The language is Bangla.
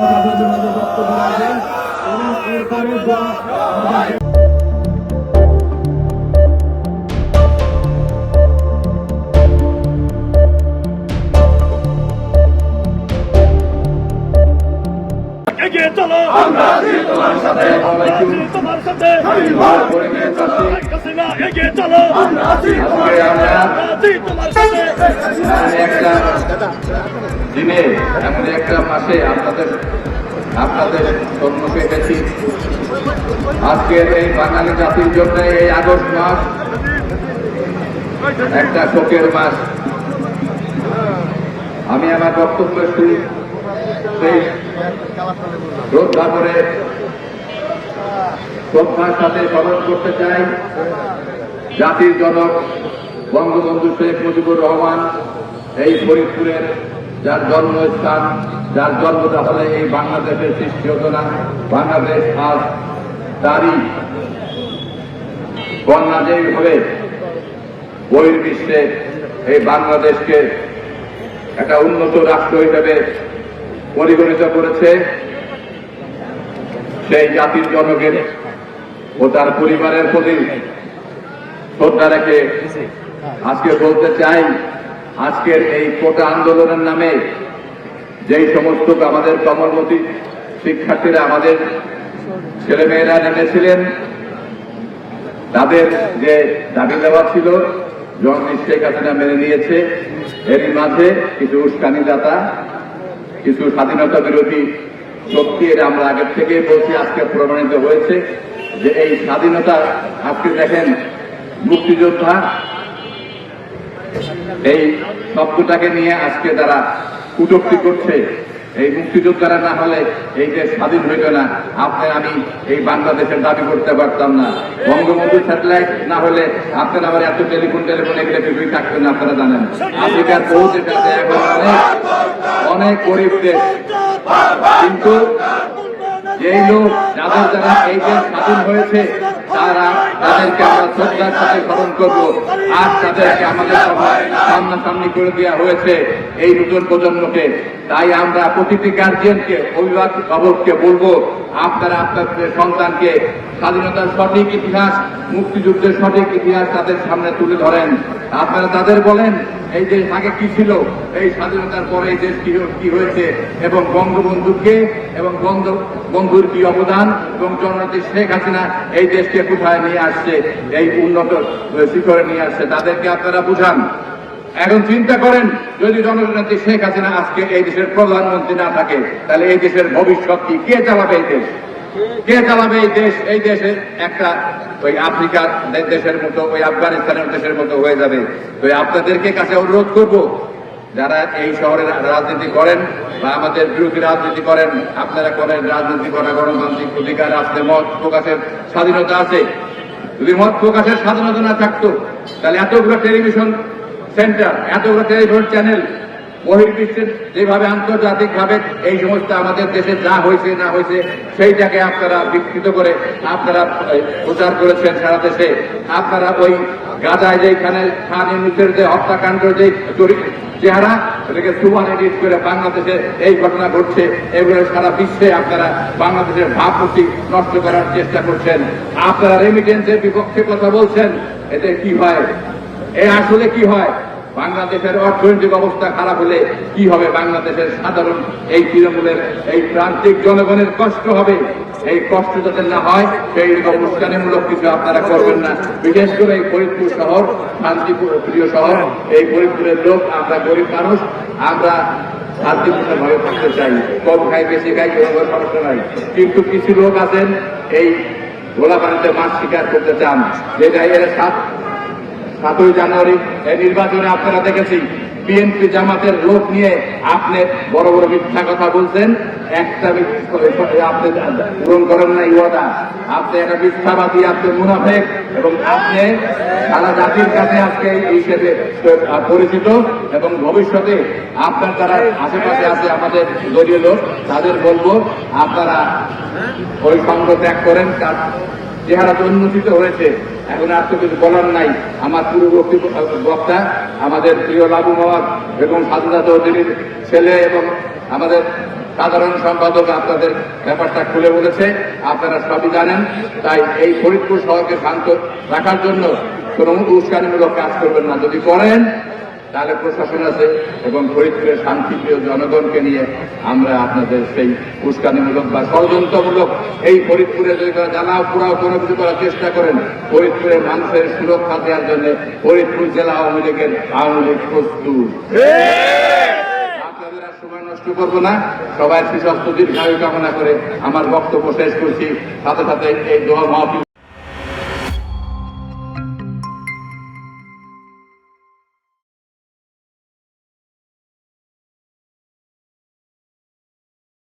তাদের জন্য যে বক্তব্য রাখবেন এবং এরপরে আমাদের এগিয়ে চলো। আমরা আছি তোমার সাথে। আছি তোমার সাথে। ঘর করে নিয়ে যাচ্ছি শেখ হাসিনা এগিয়ে চলো আমরা আছি আজকে আমরা আছি তোমার সাথে। এমন একটা দিনে এমন একটা মাসে আপনাদের আপনাদের সম্মুখে এসেছি আজকের এই বাঙালি জাতির জন্য এই আগস্ট মাস একটা শোকের মাস। আমি আমার বক্তব্য শুরু সেই শ্রদ্ধা করে শ্রদ্ধার সাথে স্মরণ করতে চাই। জাতির জনক বঙ্গবন্ধু শেখ মুজিবুর রহমান এই ফরিদপুরের যার জন্মস্থান, যার জন্মটা হলে এই বাংলাদেশের সৃষ্টি হতো না। বাংলাদেশ আজ তারই কন্যা যেইভাবে বহির্বিশ্বে এই বাংলাদেশকে একটা উন্নত রাষ্ট্র হিসেবে পরিগণিত করেছে। সেই জাতির জনকের ও তার পরিবারের প্রতি শ্রদ্ধা রেখে আজকে বলতে চাই আজকের এই কোটা আন্দোলনের নামে যেই সমস্ত আমাদের কমলমতি শিক্ষার্থীরা, আমাদের ছেলেমেয়েরা নেমেছিলেন, তাদের যে দাবি দেওয়া ছিল জগদীশ শেখ হাসিনা মেনে নিয়েছে। এরই মাঝে কিছু উস্কানিদাতা কিছু স্বাধীনতা বিরোধী শক্তি এটা আমরা আগের থেকে বলছি, আজকে প্রমাণিত হয়েছে যে এই স্বাধীনতা, আজকে দেখেন মুক্তিযোদ্ধা এই শব্দটাকে নিয়ে আজকে তারা কুটক্তি করছে, এই মুক্তিযোদ্ধারা না হলে এই দেশ স্বাধীন হইত না। আপনি, আমি এই বাংলাদেশের দাবি করতে পারতাম না। বঙ্গবন্ধু স্যাটেলাইট না হলে আপনার আমার এত টেলিফোন টেলিফোন এগুলো কিছুই থাকতেন আপনারা জানেন। আফ্রিকার বহু দেশ এখন অনেক গরিব দেশ। কিন্তু যেই লোক, যাদের দ্বারা এই দেশ স্বাধীন হয়েছে তারা তাদেরকে আমরা শ্রদ্ধার সাথে স্মরণ করব। আর তাদেরকে আমাদের সভায় সামনাসামনি করে দেওয়া হয়েছে এই নতুন প্রজন্মকে। তাই আমরা প্রতিটি গার্জিয়ানকে অভিভাবক অভিভাবককে বলব আপনারা আপনাদের সন্তানকে স্বাধীনতার সঠিক ইতিহাস, মুক্তিযুদ্ধের সঠিক ইতিহাস তাদের সামনে তুলে ধরেন। আপনারা তাদের বলেন, এই দেশ আগে কি ছিল? এই স্বাধীনতার পরে এই দেশ কি হয়েছে? এবং বঙ্গবন্ধুকে, এবং বন্ধুর কি অবদান? এবং জননেত্রী শেখ হাসিনা এই দেশকে কোথায় নিয়ে আসছে? এই উন্নত শিখরে নিয়ে আসছে। তাদেরকে আপনারা বুঝান। এখন চিন্তা করেন, যদি জননেত্রী শেখ হাসিনা আজকে এই দেশের প্রধানমন্ত্রী না থাকে, তাহলে এই দেশের ভবিষ্যৎ কি? কে চালাবে এই দেশ? কে চালাবে এই দেশ? এই দেশে একটা ওই আফ্রিকার দেশের মতো, ওই আফগানিস্তানের দেশের মতো হয়ে যাবে। তো আপনাদেরকে কাছে অনুরোধ করব, যারা এই শহরে রাজনীতি করেন বা আমাদের বিরোধী রাজনীতি করেন, আপনারা করেন রাজনীতি করা গণতান্ত্রিক অধিকার আসতে মত প্রকাশের স্বাধীনতা আছে। যদি মত প্রকাশের স্বাধীনতা না থাকতো, তাহলে এতগুলো টেলিভিশন সেন্টার এতগুলো টেলিভিশন চ্যানেল বহির্বিশ্বের যেভাবে আন্তর্জাতিক ভাবে এই সমস্ত আমাদের দেশে যা হয়েছে না হয়েছে, সেইটাকে আপনারা বিকৃত করে আপনারা প্রচার করেছেন সারা দেশে। আপনারা ওই গাজায় যেখানে খান ইউনুসের যে হত্যাকাণ্ড, যে চেহারা, এটাকে সুমান এডিট করে বাংলাদেশে এই ঘটনা ঘটছে, এগুলো সারা বিশ্বে আপনারা বাংলাদেশের ভাবমূর্তি নষ্ট করার চেষ্টা করছেন। আপনারা রেমিটেন্সের বিপক্ষে কথা বলছেন, এতে কি হয়? এ আসলে কি হয়? বাংলাদেশের অর্থনৈতিক অবস্থা খারাপ হলে কি হবে বাংলাদেশের সাধারণ এই তৃণমূলের, এই প্রান্তিক জনগণের কষ্ট হবে? এই কষ্ট যাতে না হয়, সেই উস্কানিমূলক কিছু আপনারা করবেন না। বিশেষ করে এই ফরিদপুর শহর, শান্তিপুর প্রিয় শহর, এই ফরিদপুরের লোক, আমরা গরিব মানুষ, আমরা শান্তিপূর্ণ ভাবে থাকতে চাই। কম খাই, বেশি খাই, কোনো সমস্যা নাই। কিন্তু কিছু লোক আছেন, এই গোলাপানিতে মাছ শিকার করতে চান। যেটা এর সাত সাতই জানুয়ারি এই নির্বাচনে আপনারা দেখেছি বিএনপি জামাতের লোক নিয়ে আপনি বড় বড় মিথ্যা কথা বলছেন, একটা আপনি পূরণ করেন না ইওয়াদা আপনি একটা মিথ্যাবাদী, আপনি মুনাফেক, এবং আপনি সারা জাতির কাছে আজকে হিসেবে পরিচিত, এবং ভবিষ্যতে আপনার যারা আশেপাশে আছে, আমাদের দলীয় লোক, তাদের বলব, আপনারা ওই সঙ্গ ত্যাগ করেন চেহারা তো উন্মোচিত হয়েছে। এখন আর তো কিছু বলার নাই। আমার পূর্ববর্তী বক্তা, আমাদের প্রিয় লাবু মাওয়ার এবং সাধুদা চৌধুরীর ছেলে এবং আমাদের সাধারণ সম্পাদক আপনাদের ব্যাপারটা খুলে বলেছে। আপনারা সবই জানেন। তাই এই ফরিদপুর শহরকে শান্ত রাখার জন্য কোনো উস্কানিমূলক কাজ করবেন না। যদি করেন তাহলে প্রশাসন আছে এবং ফরিদপুরের শান্তিপ্রিয় জনগণকে নিয়ে আমরা আপনাদের সেই উস্কানিমূলক বা ষড়যন্ত্রমূলক এই ফরিদপুরে যদি কোনো জ্বালাও পোড়াও কোনো কিছু করার চেষ্টা করেন ফরিদপুরের মানুষের সুরক্ষা দেওয়ার জন্য ফরিদপুর জেলা আওয়ামী লীগের আওয়ামী লীগ প্রস্তুত। সময় নষ্ট করব না, সবাই সুস্বাস্থ্য দীর্ঘায়ু কামনা করে আমার বক্তব্য শেষ করছি। সাথে সাথে এই দোয়া মহাপি